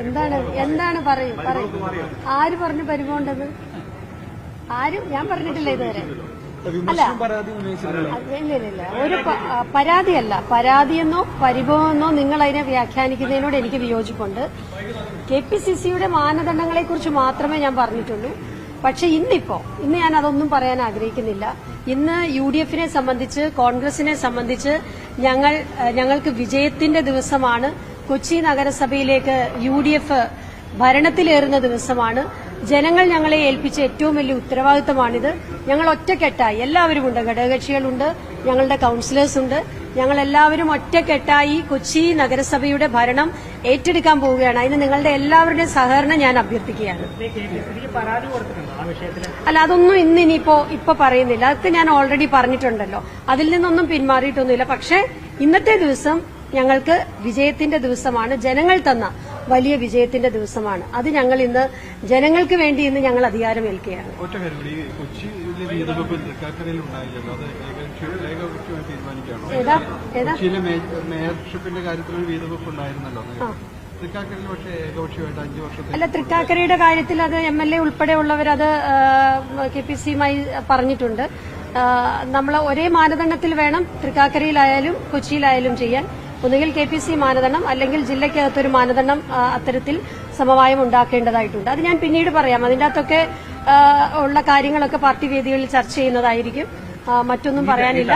എന്താണ്? എന്താണ് പറയൂ പറയൂ. ആര് പറഞ്ഞു പരിമോണ്ടത് ആരും? ഞാൻ പറഞ്ഞിട്ടില്ല ഇതുവരെ. അല്ല. ഇല്ല ഇല്ല ഒരു പരാതിയല്ല. പരാതിയെന്നോ പരിഭവമെന്നോ നിങ്ങൾ അതിനെ വ്യാഖ്യാനിക്കുന്നതിനോട് എനിക്ക് വിയോജിപ്പുണ്ട്. കെ പി സി സിയുടെ മാനദണ്ഡങ്ങളെ കുറിച്ച് മാത്രമേ ഞാൻ പറഞ്ഞിട്ടുള്ളൂ. പക്ഷെ ഇന്നിപ്പോ ഇന്ന് ഞാൻ അതൊന്നും പറയാൻ ആഗ്രഹിക്കുന്നില്ല. ഇന്ന് യു ഡി എഫിനെ സംബന്ധിച്ച് കോൺഗ്രസിനെ സംബന്ധിച്ച് ഞങ്ങൾ ഞങ്ങൾക്ക് വിജയത്തിന്റെ ദിവസമാണ് കൊച്ചി നഗരസഭയിലേക്ക് യു ഡി എഫ് ഭരണത്തിലേറുന്ന ദിവസമാണ്. ജനങ്ങൾ ഞങ്ങളെ ഏൽപ്പിച്ച ഏറ്റവും വലിയ ഉത്തരവാദിത്തമാണിത്. ഞങ്ങൾ ഒറ്റക്കെട്ടായി എല്ലാവരും ഉണ്ട് ഘടകകക്ഷികളുണ്ട് ഞങ്ങളുടെ കൌൺസിലേഴ്സ് ഉണ്ട്. ഞങ്ങൾ എല്ലാവരും ഒറ്റക്കെട്ടായി കൊച്ചി നഗരസഭയുടെ ഭരണം ഏറ്റെടുക്കാൻ പോവുകയാണ്. അതിന് നിങ്ങളുടെ എല്ലാവരുടെയും സഹകരണം ഞാൻ അഭ്യർത്ഥിക്കുകയാണ്. അല്ല അതൊന്നും ഇന്ന് ഇനിയിപ്പോ ഇപ്പൊ പറയുന്നില്ല. അതൊക്കെ ഞാൻ ഓൾറെഡി പറഞ്ഞിട്ടുണ്ടല്ലോ. അതിൽ നിന്നൊന്നും പിന്മാറിയിട്ടൊന്നുമില്ല. പക്ഷേ ഇന്നത്തെ ദിവസം ഞങ്ങൾക്ക് വിജയത്തിന്റെ ദിവസമാണ്. ജനങ്ങൾ തന്ന വലിയ വിജയത്തിന്റെ ദിവസമാണ്. അത് ഞങ്ങൾ ഇന്ന് ജനങ്ങൾക്ക് വേണ്ടി ഇന്ന് ഞങ്ങൾ അധികാരം ഏൽക്കുകയാണ് അല്ല തൃക്കാക്കരയുടെ കാര്യത്തിൽ അത് എം എൽ എ ഉൾപ്പെടെയുള്ളവർ അത് കെ പി സിയുമായി പറഞ്ഞിട്ടുണ്ട്. നമ്മൾ ഒരേ മാനദണ്ഡത്തിൽ വേണം തൃക്കാക്കരയിലായാലും കൊച്ചിയിലായാലും ചെയ്യാൻ. ഒന്നുകിൽ കെ പി സി മാനദണ്ഡം അല്ലെങ്കിൽ ജില്ലയ്ക്കകത്തൊരു മാനദണ്ഡം അത്തരത്തിൽ സമവായം ഉണ്ടാക്കേണ്ടതായിട്ടുണ്ട്. അത് ഞാൻ പിന്നീട് പറയാം. അതിന്റെ അകത്തൊക്കെ ഉള്ള കാര്യങ്ങളൊക്കെ പാർട്ടി വേദികളിൽ ചർച്ച ചെയ്യുന്നതായിരിക്കും. മറ്റൊന്നും പറയാനില്ല.